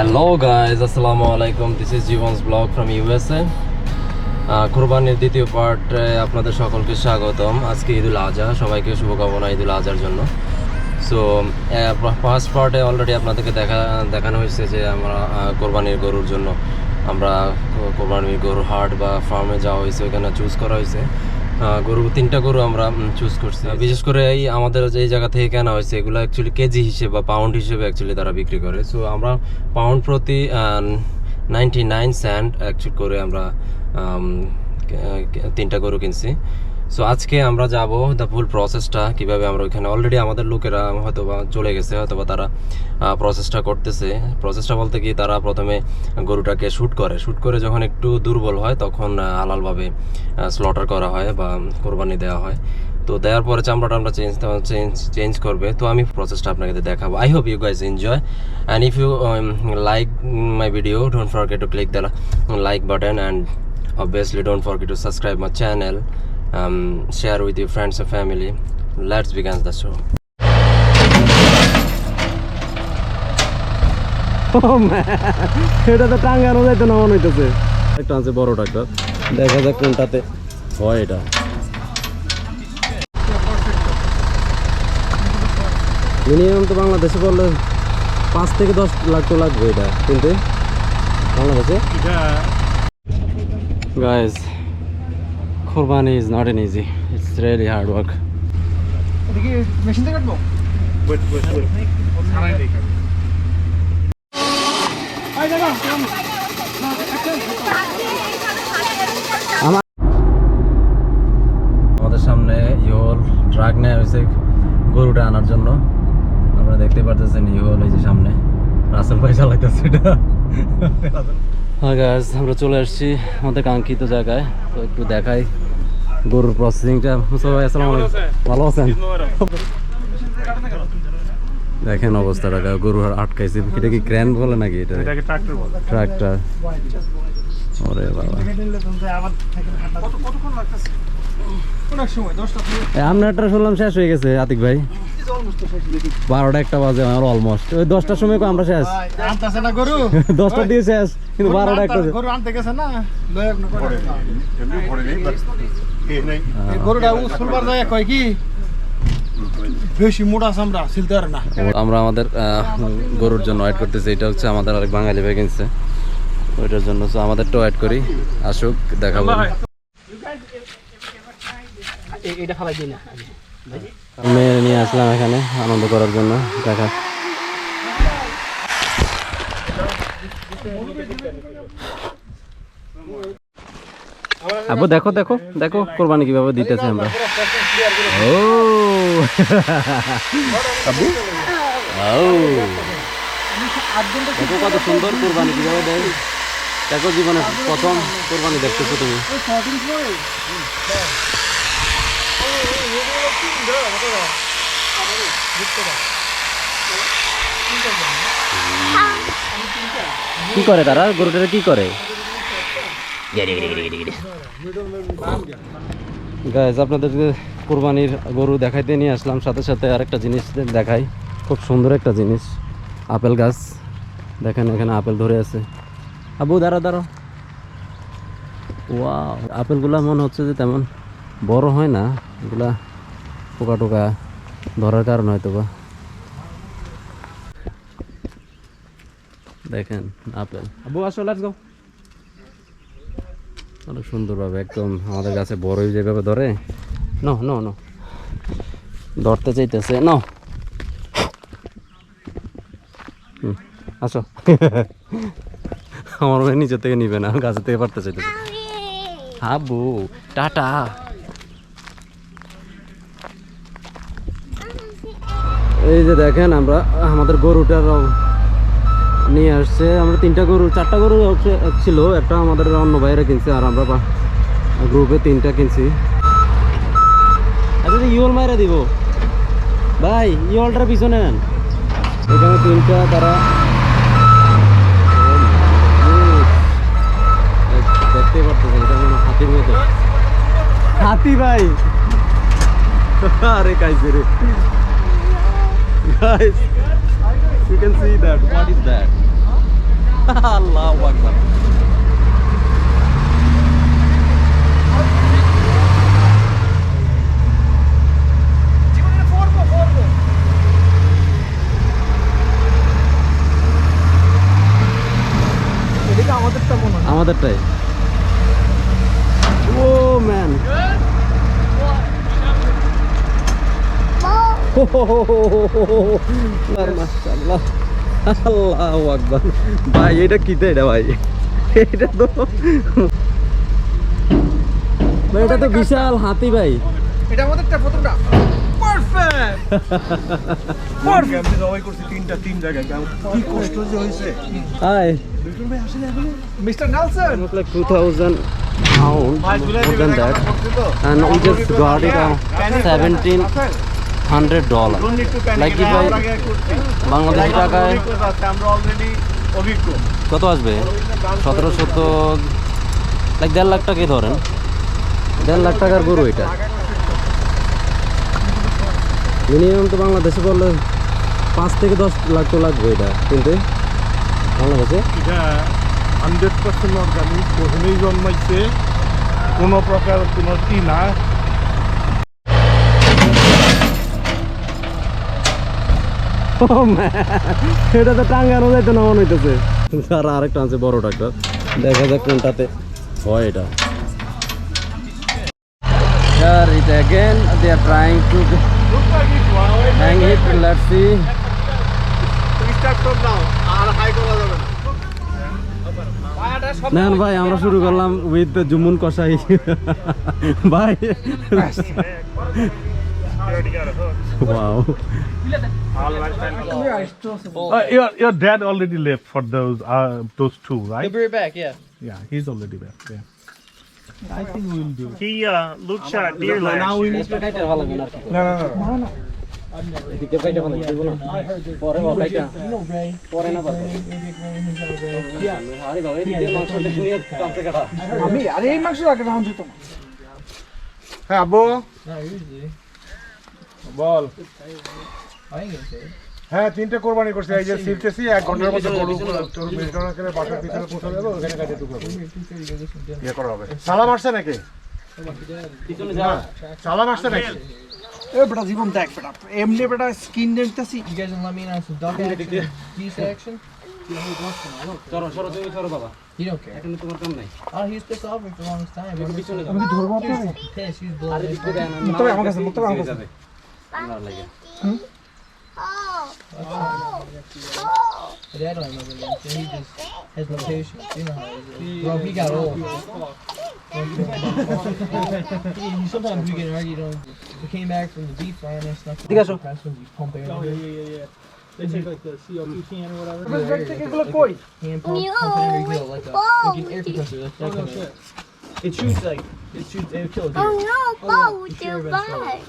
Hello guys আসসালামু আলাইকুম this is Jibon's vlog from USA কোরবানির দ্বিতীয় পার্ট আপনাদের সকলকে স্বাগতম। আজকে ঈদুল আজহা। সবাইকে শুভকামনা ঈদুল আজহার জন্য। সো ফার্স্ট পার্টে অলরেডি আপনাদেরকে দেখা, দেখানো হয়েছে যে আমরা কোরবানির গরুর জন্য আমরা কোরবানির গরুর হাট বা ফার্মে যাওয়া হয়েছে। ওইখানে চুজ করা হয়েছে। গরু তিনটা গরু আমরা চুজ করছি। বিশেষ করে এই আমাদের যে জায়গা থেকে কেনা হয়েছে এগুলো অ্যাকচুয়ালি কেজি হিসেবে বা পাউন্ড হিসেবে অ্যাকচুয়ালি তারা বিক্রি করে। সো আমরা পাউন্ড প্রতি নাইনটি নাইন স্যান্ড অ্যাকচুয়ালি করে আমরা তিনটা গরু কিনছি। সো আজকে আমরা যাব দ্য ফুল প্রসেসটা কীভাবে আমরা ওইখানে অলরেডি আমাদের লোকেরা হয়তো বা চলে গেছে হয়তো বা তারা প্রসেসটা করতেছে। প্রসেসটা বলতে কি তারা প্রথমে গরুটাকে শ্যুট করে। শ্যুট করে যখন একটু দুর্বল হয় তখন আহ, হালালভাবে স্লটার করা হয় বা কোরবানি দেওয়া হয়। তো দেওয়ার পরে চামড়াটা আমরা চেঞ্জ চেঞ্জ চেঞ্জ করবে। তো আমি প্রসেসটা আপনাকে দেখাবো। I hope you guys enjoy and if you like my video don't forget to click the like button and obviously don't forget to subscribe my channel um, share with your friends and family. Let's begin the show. এটা তো টাঙ্গানো যাইতো না মনে হইতেছে। একটা আছে বড় ডাক্তার। দেখা যাক কোনটাতে হয় এটা। মিনিমাম তো বাংলাদেশে বললে পাঁচ থেকে দশ লাখ তো লাগবে এটা কিন্তু বাংলাদেশে? গাইজ কোরবানি is not an easy it's really hard work দেখি মেশিন থেকে কাটবো আমাদের সামনে ইহল ট্রাক নেওয়া হয়েছে গরুটা আনার জন্য। আপনারা দেখতে পারতেছেন ইহল এই যে সামনে। রাসেল ভাই চালাইতেছে এটা। গাছ আমরা চলে আসছি আমাদের কাঙ্ক্ষিত জায়গায়। তো একটু দেখাই গরুর প্রসেসিংটা সবাই আসসালাম ভালো আছেন? দেখেন অবস্থাটা গরু আটকাইছে। এটা কি গ্র্যান্ড বলে নাকি এটা? ট্রাক্টর ওরে বাবা। আপনারটা শুনলাম শেষ হয়ে গেছে আতিক ভাই। অলমোস্ট শেষ দেখি বারোটা একটা বাজে আমার অলমোস্ট ওই দশটার সময় আমরা শেষ। দশটা দিয়ে শেষ কিন্তু বারোটা একটা আনতে গেছে না আমরা আমাদের গরুর জন্য ওয়েট করতেছি। এটা হচ্ছে আমাদের আরেক বাঙালি ভাই কিনছে। ওইটার জন্য তো আমাদেরটা ওয়েট করি। আসুক দেখাবো এটা খালাই দিই না মেয়ে নিয়ে আসলাম এখানে আনন্দ করার জন্য, দেখা। আবু, দেখো দেখো দেখো, কোরবানি কীভাবে দিতেছে আমরা। ও। দেখো কত সুন্দর কোরবানি কীভাবে দেয়। দেখো জীবনে প্রথম কোরবানি দেখতেছো তুমি। কি করে তারা গরুটারে কি করে গাইজ আপনাদের কোরবানির গরু দেখাইতে নিয়ে আসলাম সাথে সাথে আরেকটা জিনিস দেখাই। খুব সুন্দর একটা জিনিস। আপেল গাছ। দেখেন এখানে আপেল ধরে আছে। আবু দাঁড়া দাঁড়ো। ওয়া আপেলগুলা মনে হচ্ছে যে তেমন বড় হয় না। এগুলা পোকা টোকা ধরার কারণ হয়তো বা দেখেন আপেল। আবু আসো লেটস গো অনেক সুন্দরভাবে একদম আমাদের কাছে বড়ই যেভাবে ধরে। ন নো নো। ধরতে চাইতেছে ন। আসো। আমার মনে নিচে থেকে নিবে না গাছের থেকে পারতে চাইতেছে হাবু টাটা। এই যে দেখেন আমরা, আমাদের গরুটার নিয়ে আসছে। আমরা তিনটা গরু, চারটা গরু ছিল, একটা আমাদের অন্য বাইরে কিনছে, আর আমরা গ্রুপে তিনটা কিনছি। আচ্ছা ইওল মাইরা দিব। ভাই ইওলটার পিছনে নেন। এখানে তিনটা, তারা দেখতে পারতেছে এটা মানে হাতির হাতি ভাই। আরে কাইছে রে guys you can see that what is that মনে হয় আমাদেরটাই ও ম্যান মাশাআল্লাহ। আল্লাহু আকবার। ভাই এটা কিতে এটা ভাই? এটা তো ভাই এটা তো বিশাল হাতি ভাই। এটা আমাদেরটা প্রথমটা। পারফেক্ট পারফেক্ট সবাই করছে তিনটা তিন জায়গায়। কি কষ্ট যে হয়েছে। Hi mister Nelson! Look like 2000 pound more than that. and we just got it on 1700 dollar. Like if I Bangladeshi টাকায় কত আসবে? সতেরো সত্তর লাইক দেড় লাখ টাকাই ধরেন। দেড় লাখ টাকার গরু এটা। মিনিমাম তো বাংলাদেশে বললে পাঁচ থেকে দশ লাখ তো লাগবে এটা কিন্তু বাংলাদেশে? এটা হান্ড্রেড পার্সেন্ট অর্গানিক জন্মাইছে কোনো প্রকার কোনো ই না। এটা তো টাঙ্গানো যাইতো না মনে হইতেছে। আর আরেকটা আছে বড় ট্রাক্টর দেখা যাক কোনটাতে হয় এটা। Here it again, they are trying to hang it. ভাই আমরা শুরু করলাম উইথ জুমুন কষাই ভাই। Wow Uh, your, your dad already left for those uh, those two, right? He'll be right back, yeah. Yeah, he's already back. Yeah. I think we'll do. He uh, looked at deer last Now we need to. না না না আমি আরে এই মাংস আগে round যেত না হ্যাঁ আব্বু বল। হ্যাঁ তিনটে কোরবানি করছি। এই যে সিলতেছি এক ঘণ্টার মধ্যে গরু করে বাসার পিছনে পৌঁছে যাবে ওখানে কাজে টুকরো ইয়ে করা হবে। সালাম আসছে নাকি? সালাম আসছে নাকি? এ বেটা জীবন দেখ বেটা। এমনি বেটা স্কিন দেখতেছি। The longest time. আমি ধরবো আমার কাছে আমার কাছে। Oh. Oh. Oh. have no patience. He just has no patience. You know how it is. Bro, he got old. Sometimes we get argued on. We came back from the beef farm and stuff. They got some press pump air. Oh, yeah, yeah, yeah. They take like the CO2 mm-hmm. can or whatever. Yeah, yeah, take a look for you. Hand pump, pump air, you go like a like an air compressor. That's that kind of. It shoots like it shoots. It kills. Oh no, Bo, with your butt.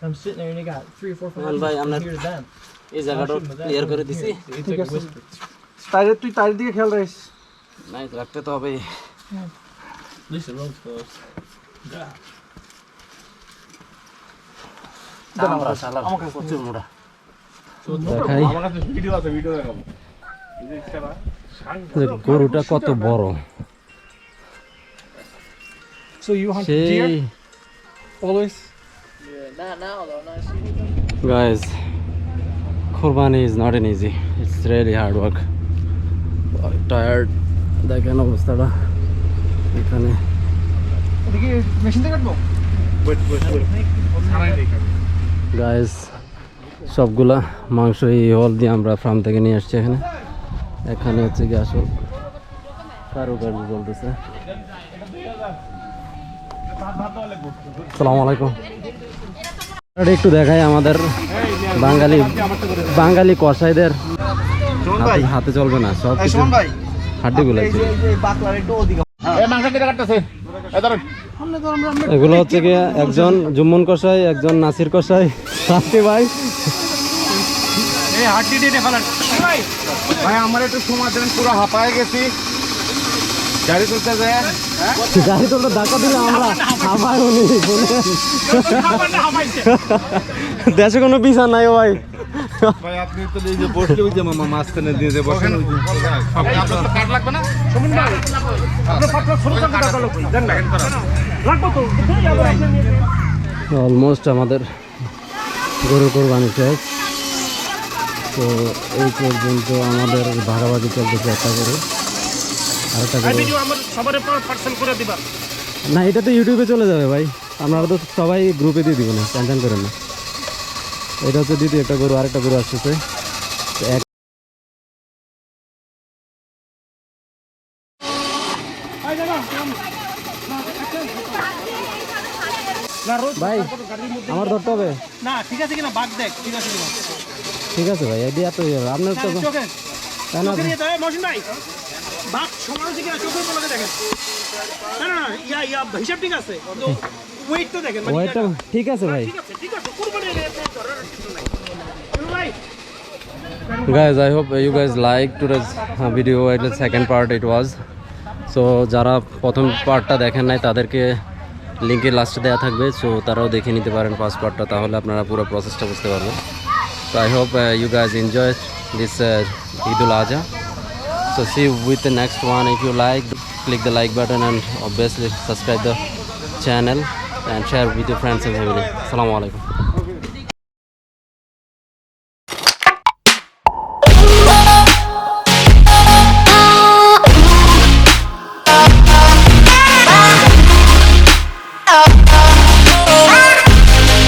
I'm sitting there and they got three or four Well. এই জায়গাটা clear করে দিছি তুই তাইর দিকে খেয়াল রাখিস নাই রাখতে তো হবে closed. আমরা গরুটা কত বড় সো ইউ হান্ট ডিয়ার সেই Yeah, not now though. Not shooting. guys কুরবানি is not an easy it's really hard work tired দেখেন অবস্থাটা। এখানে। এদিকে মেশিন থেকে কাটবো? ওয়েট ওয়েট ওয়েট গাইস সবগুলা মাংস এই হল দিয়ে আমরা ফার্ম থেকে নিয়ে আসছি এখানে। এখানে হচ্ছে কি আসল কারুকার্য চলতেছে। সালাম আলাইকুম। একটু দেখাই আমাদের বাঙালি বাঙালি কসাইদের। হাতে হাতে চলবে না সব কিছু। হাড্ডিগুলো আছে এগুলো হচ্ছে কি একজন জুম্মন কসাই একজন নাসির কসাই সাথী ভাই। হাড্ডি ভাই আমার একটু সময় দেন পুরো হাঁপায় গেছি। গাড়ি তুলতে ধাক্কা দিলে আমরা আমার উনি দেশে কোনো বিচার নাই ও ভাই। ভাই আপনি তো এই যে বসলে ওই যে মামা মাঝখানে দিয়ে যে বসেন ওই যে। অলমোস্ট আমাদের গরু কোরবানি শেষ। তো এই পর্যন্ত আমাদের ভাগাভাগি চলতেছে একটা গরু। আরেকটা গরু ভিডিও আমার সবার পার্সেল করে দিবা। না এটা তো ইউটিউবে চলে যাবে ভাই। আপনারা তো সবাই গ্রুপে দিয়ে দিব না টেনশন করেন না। এটা হচ্ছে দ্বিতীয় একটা গরু আরেকটা গরু আসতেছে। এক ভাই আমার ধরতে হবে। না ঠিক আছে কিনা বাঘ দেখ ঠিক আছে কিনা। ঠিক আছে ভাই এদি এত হবে। আপনার তো চোখে তাই না চোখে নিয়ে দেয় মহসিন ভাই। আছে? কিনা চোখের পলকে দেখেন। না না ইয়া ইয়া হিসাব ঠিক আছে ওয়েট তো দেখেন মানে ওয়েটটা ঠিক আছে ভাই। ঠিক আছে ঠিক আছে কুরবানি ধরার কিছু নাই। ভাই guys i hope you guys like today's uh, video it was second part it was. So যারা প্রথম পার্টটা দেখেন নাই তাদেরকে লিঙ্কের লাস্টে দেওয়া থাকবে সো তারাও দেখে নিতে পারেন ফার্স্ট পার্টটা তাহলে আপনারা পুরো প্রসেসটা বুঝতে পারবেন। So I hope you guys enjoy this Eidul Azha So see with the next one. If you like, click the like button and obviously subscribe the channel and share with your friends and family. Assalamu alaikum.